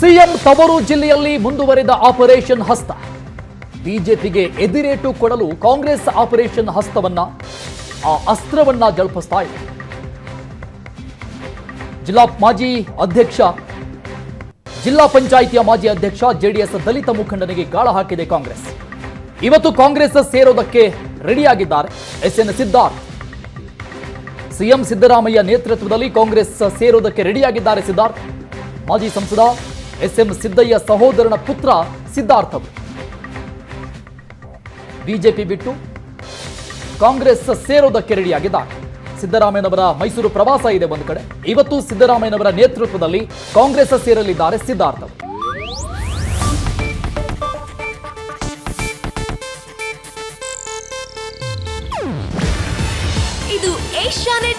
CM ತವರು ಜಿಲ್ಲೆಯಲ್ಲಿ ಮುಂದುವರೆದ ಆಪರೇಷನ್ ಹಸ್ತ. ಬಿಜೆಪಿಗೆ ಎದಿರೇಟು ಕೊಡಲು ಕಾಂಗ್ರೆಸ್ ಆಪರೇಷನ್ ಹಸ್ತವನ್ನ, ಆ ಅಸ್ತ್ರವನ್ನ ಜಳಪಿಸ್ತಾ ಇದೆ. ಜಿಲ್ಲಾ ಮಾಜಿ ಅಧ್ಯಕ್ಷ, ಜಿಲ್ಲಾ ಪಂಚಾಯಿತಿಯ ಮಾಜಿ ಅಧ್ಯಕ್ಷ ಜೆಡಿಎಸ್ ದಲಿತ ಮುಖಂಡನಿಗೆ ಗಾಳ ಹಾಕಿದೆ ಕಾಂಗ್ರೆಸ್. ಇವತ್ತು ಕಾಂಗ್ರೆಸ್ ಸೇರೋದಕ್ಕೆ ರೆಡಿಯಾಗಿದ್ದಾರೆ S N Siddharth. CM Siddaramaiah ನೇತೃತ್ವದಲ್ಲಿ ಕಾಂಗ್ರೆಸ್ ಸೇರೋದಕ್ಕೆ ರೆಡಿಯಾಗಿದ್ದಾರೆ ಸಿದ್ಧಾರ್ಥ್. ಮಾಜಿ ಸಂಸದ ಎಸ್ ಎಂ ಸಿದ್ದಯ್ಯ ಸಹೋದರನ ಪುತ್ರ ಸಿದ್ಧಾರ್ಥ್. ಬಿಜೆಪಿ ಬಿಟ್ಟು ಕಾಂಗ್ರೆಸ್ ಸೇರೋದಕ್ಕೆ ರೆಡಿಯಾಗಿದ್ದಾರೆ ಸಿದ್ದರಾಮಯ್ಯನವರ ಮೈಸೂರು ಪ್ರವಾಸ ಇದೆ ಒಂದು ಕಡೆ. ಇವತ್ತು ಸಿದ್ದರಾಮಯ್ಯನವರ ನೇತೃತ್ವದಲ್ಲಿ ಕಾಂಗ್ರೆಸ್ ಸೇರಲಿದ್ದಾರೆ ಸಿದ್ಧಾರ್ಥ್. ಇದು ಏಷ್ಯಾನೆಟ್